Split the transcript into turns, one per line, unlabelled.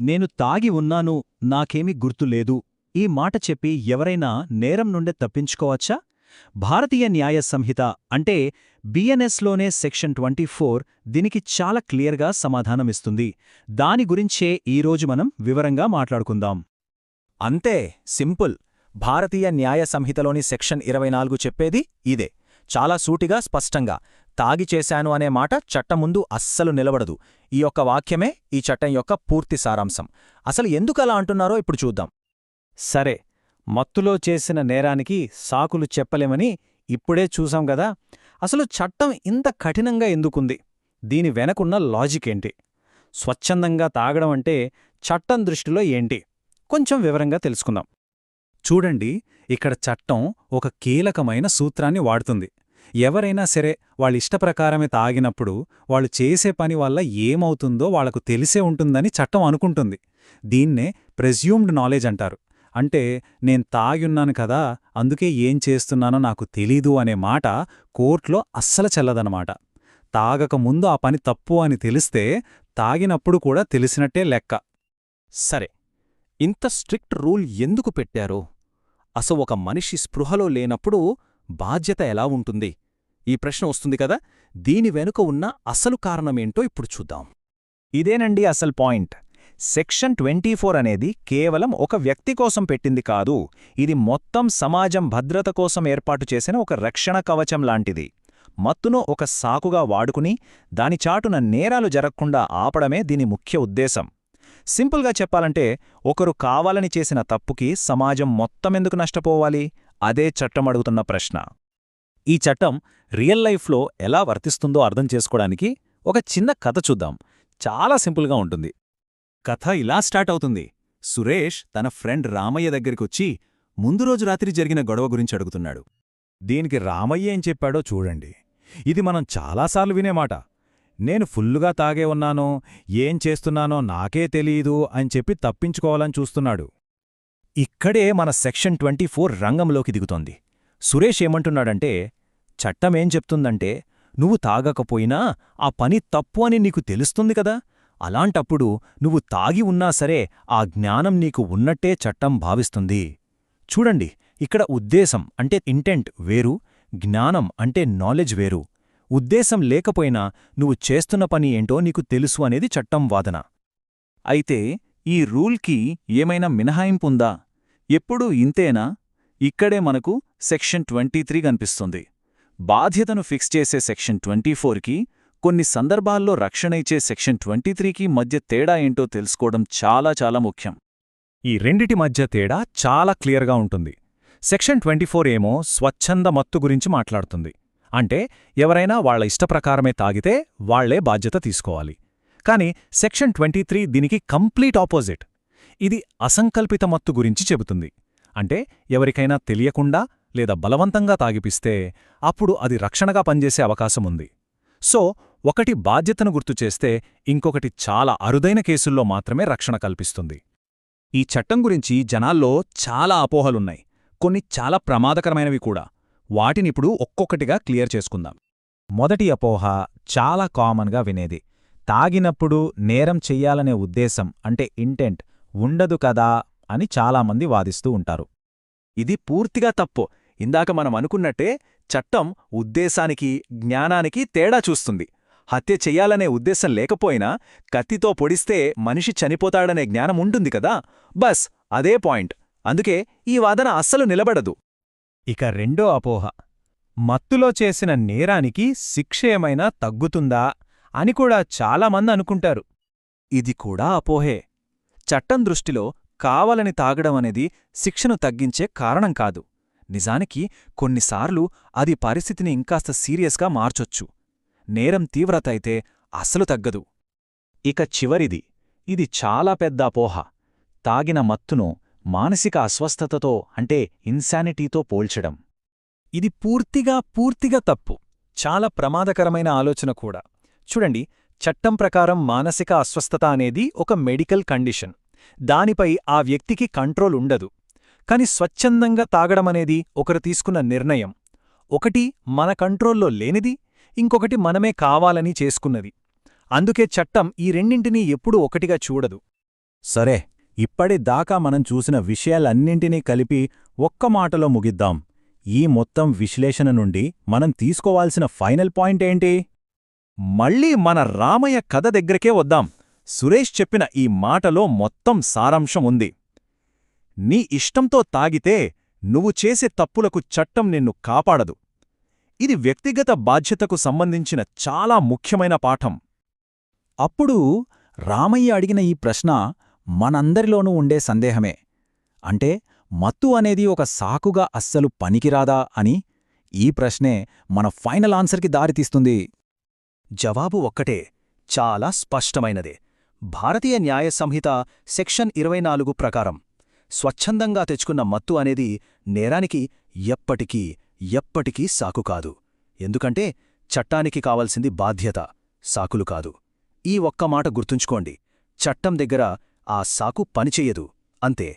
నేను తాగి ఉన్నాను నాకేమీ గుర్తులేదు ఈ మాట చెప్పి ఎవరైనా నేరం నుండే తప్పించుకోవచ్చా? భారతీయ న్యాయ సంహిత అంటే బిఎన్ఎస్లోనే సెక్షన్ ట్వంటీ ఫోర్ దీనికి చాలా క్లియర్గా సమాధానమిస్తుంది. దాని గురించే ఈరోజు మనం వివరంగా మాట్లాడుకుందాం.
అంతే సింపుల్. భారతీయ న్యాయ సంహితలోని సెక్షన్ ఇరవై నాలుగు చెప్పేది ఇదే. చాలా సూటిగా స్పష్టంగా తాగి చేశాను అనే మాట చట్టం ముందు అస్సలు నిలబడదు. ఈ యొక్క వాక్యమే ఈ చట్టం యొక్క పూర్తి సారాంశం. అసలు ఎందుకలా అంటున్నారో ఇప్పుడు చూద్దాం.
సరే మత్తులో చేసిన నేరానికి సాకులు చెప్పలేమని ఇప్పుడే చూసాం గదా అసలు చట్టం ఇంత కఠినంగా ఎందుకుంది? దీని వెనకున్న లాజిక్ ఏంటి? స్వచ్ఛందంగా తాగడం అంటే చట్టం దృష్టిలో ఏంటి? కొంచెం వివరంగా తెలుసుకుందాం. చూడండి ఇక్కడ చట్టం ఒక కీలకమైన సూత్రాన్ని వాడుతుంది. ఎవరైనా సరే వాళ్ళిష్టప్రకారమే తాగినప్పుడు వాళ్ళు చేసే పని వల్ల ఏమవుతుందో వాళ్ళకు తెలిసే ఉంటుందని చట్టం అనుకుంటుంది. దీన్నే ప్రెజ్యూమ్డ్ నాలెడ్జ్ అంటారు. అంటే నేను తాగున్నాను కదా అందుకే ఏం చేస్తున్నానో నాకు తెలీదు అనే మాట కోర్టులో అస్సలు చెల్లదనమాట తాగక ముందు ఆ పని తప్పు అని తెలిస్తే తాగినప్పుడు కూడా తెలిసినట్టే లెక్క.
సరే ఇంత స్ట్రిక్ట్ రూల్ ఎందుకు పెట్టారు? అసలు ఒక మనిషి స్పృహలో లేనప్పుడు బాధ్యత ఎలా ఉంటుంది? ఈ ప్రశ్న వస్తుంది కదా? దీని వెనుక ఉన్న అసలు కారణమేంటో ఇప్పుడు చూద్దాం.
ఇదేనండి అసలు పాయింట్. సెక్షన్ ట్వంటీ ఫోర్ అనేది కేవలం ఒక వ్యక్తి కోసం పెట్టింది కాదు ఇది మొత్తం సమాజం భద్రత కోసం ఏర్పాటు చేసిన ఒక రక్షణ కవచం లాంటిది. మత్తును ఒక సాకుగా వాడుకుని దాని చాటున నేరాలు జరగకుండా ఆపడమే దీని ముఖ్య ఉద్దేశం. సింపుల్గా చెప్పాలంటే ఒకరు కావాలని చేసిన తప్పుకి సమాజం మొత్తమెందుకు నష్టపోవాలి? అదే చట్టం అడుగుతున్న ప్రశ్న. ఈ చట్టం రియల్ లైఫ్లో ఎలా వర్తిస్తుందో అర్థం చేసుకోవడానికి ఒక చిన్న కథ చూద్దాం. చాలా సింపుల్గా ఉంటుంది. కథ ఇలా స్టార్ట్ అవుతుంది. సురేష్ తన ఫ్రెండ్ రామయ్య దగ్గరికొచ్చి ముందు రోజు రాత్రి జరిగిన గొడవ గురించి అడుగుతున్నాడు. దీనికి రామయ్య ఏం చెప్పాడో చూడండి. ఇది మనం చాలాసార్లు వినేమాట నేను ఫుల్లుగా తాగే ఉన్నానో ఏం చేస్తున్నానో నాకే తెలీదు అని చెప్పి తప్పించుకోవాలని చూస్తున్నాడు. ఇక్కడే మన సెక్షన్ ట్వంటీ ఫోర్ రంగంలోకి దిగుతోంది. సురేష్ ఏమంటున్నాడంటే చట్టమేం చెప్తుందంటే నువ్వు తాగకపోయినా ఆ పని తప్పు అని నీకు తెలుస్తుంది కదా. అలాంటప్పుడు నువ్వు తాగి ఉన్నా సరే ఆ జ్ఞానం నీకు ఉన్నట్టే చట్టం భావిస్తుంది. చూడండి ఇక్కడ ఉద్దేశం అంటే ఇంటెంట్ వేరు జ్ఞానం అంటే నాలెడ్జ్ వేరు. ఉద్దేశం లేకపోయినా నువ్వు చేస్తున్న పని ఏంటో నీకు తెలుసు అనేది చట్టం వాదన. అయితే ఈ రూల్కి ఏమైనా మినహాయింపుందా? ఎప్పుడూ ఇంతేనా? ఇక్కడే మనకు సెక్షన్ ట్వంటీ త్రీ కనిపిస్తుంది. బాధ్యతను ఫిక్స్ చేసే సెక్షన్ ట్వంటీ ఫోర్కి కొన్ని సందర్భాల్లో రక్షణ ఇచ్చే సెక్షన్ ట్వంటీ త్రీకి మధ్య తేడా ఏంటో తెలుసుకోవడం చాలా చాలా ముఖ్యం. ఈ రెండిటి మధ్య తేడా చాలా క్లియర్గా ఉంటుంది. సెక్షన్ ట్వంటీ ఏమో స్వచ్ఛంద మత్తు గురించి మాట్లాడుతుంది. అంటే ఎవరైనా వాళ్ళ ఇష్టప్రకారమే తాగితే వాళ్ళే బాధ్యత తీసుకోవాలి. కాని సెక్షన్ ట్వంటీ త్రీ దీనికి కంప్లీట్ ఆపోజిట్. ఇది అసంకల్పిత మత్తు గురించి చెబుతుంది. అంటే ఎవరికైనా తెలియకుండా లేదా బలవంతంగా తాగిపిస్తే అప్పుడు అది రక్షణగా పనిచేసే అవకాశముంది సో ఒకటి బాధ్యతను గుర్తుచేస్తే ఇంకొకటి చాలా అరుదైన కేసుల్లో మాత్రమే రక్షణ కల్పిస్తుంది. ఈ చట్టం గురించి జనాల్లో చాలా అపోహలున్నాయి. కొన్ని చాలా ప్రమాదకరమైనవి కూడా. వాటినిప్పుడు ఒక్కొక్కటిగా క్లియర్ చేసుకుందాం. మొదటి అపోహ చాలా కామన్గా వినేది. తాగినప్పుడు నేరం చెయ్యాలనే ఉద్దేశం అంటే ఇంటెంట్ ఉండదు కదా అని చాలామంది వాదిస్తూ ఉంటారు. ఇది పూర్తిగా తప్పు. ఇందాక మనం అనుకున్నట్టే చట్టం ఉద్దేశానికి జ్ఞానానికి తేడా చూస్తుంది. హత్య చెయ్యాలనే ఉద్దేశం లేకపోయినా కత్తితో పొడిస్తే మనిషి చనిపోతాడనే జ్ఞానం ఉంటుంది కదా. బస్ అదే పాయింట్. అందుకే ఈ వాదన అస్సలు నిలబడదు. ఇక రెండో అపోహ. మత్తులో చేసిన నేరానికి శిక్ష ఏమైనా తగ్గుతుందా? అని కూడా చాలామంది అనుకుంటారు. ఇది కూడా అపోహే. చట్టం దృష్టిలో కావాలని తాగడం అనేది శిక్షను తగ్గించే కారణం కాదు. నిజానికి కొన్నిసార్లు అది పరిస్థితిని ఇంకాస్త సీరియస్గా మార్చొచ్చు. నేరం తీవ్రత అయితే అస్సలు తగ్గదు. ఇక చివరిది. ఇది చాలా పెద్ద అపోహ. తాగిన మత్తును మానసిక అస్వస్థతతో అంటే ఇన్సానిటీతో పోల్చడం. ఇది పూర్తిగా పూర్తిగా తప్పు. చాలా ప్రమాదకరమైన ఆలోచన కూడా. చూడండి చట్టం ప్రకారం మానసిక అస్వస్థత అనేది ఒక మెడికల్ కండిషన్. దానిపై ఆ వ్యక్తికి కంట్రోల్ ఉండదు. కాని స్వచ్ఛందంగా తాగడమనేది ఒకరు తీసుకున్న నిర్ణయం. ఒకటి మన కంట్రోల్లో లేనిది ఇంకొకటి మనమే కావాలని చేసుకున్నది. అందుకే చట్టం ఈ రెండింటినీ ఎప్పుడూ ఒకటిగా చూడదు.
సరే ఇప్పటిదాకా మనం చూసిన విషయాలన్నింటినీ కలిపి ఒక్క మాటలో ముగిద్దాం. ఈ మొత్తం విశ్లేషణ నుండి మనం తీసుకోవాల్సిన ఫైనల్ పాయింట్ ఏంటి?
మళ్ళీ మన రామయ్య కథ దగ్గరకే వద్దాం. సురేష్ చెప్పిన ఈ మాటలో మొత్తం సారాంశం ఉంది. నీ ఇష్టంతో తాగితే నువ్వు చేసే తప్పులకు చట్టం నిన్ను కాపాడదు. ఇది వ్యక్తిగత బాధ్యతకు సంబంధించిన చాలా ముఖ్యమైన పాఠం.
అప్పుడు రామయ్య అడిగిన ఈ ప్రశ్న మనందరిలోనూ ఉండే సందేహమే. అంటే మత్తు అనేది ఒక సాకుగా అస్సలు పనికిరాదా అని ఈ ప్రశ్నే మన ఫైనల్ ఆన్సర్కి దారితీస్తుంది.
జవాబు ఒక్కటే చాలా స్పష్టమైనదే. భారతీయ న్యాయ సంహిత సెక్షన్ ఇరవై నాలుగు ప్రకారం స్వచ్ఛందంగా తెచ్చుకున్న మత్తు అనేది నేరానికి ఎప్పటికీ ఎప్పటికీ సాకు కాదు. ఎందుకంటే చట్టానికి కావలసింది బాధ్యత సాకులు కాదు. ఈ ఒక్క మాట గుర్తుంచుకోండి చట్టం దగ్గర ఆ సాకు పనిచెయ్యదు అంతే.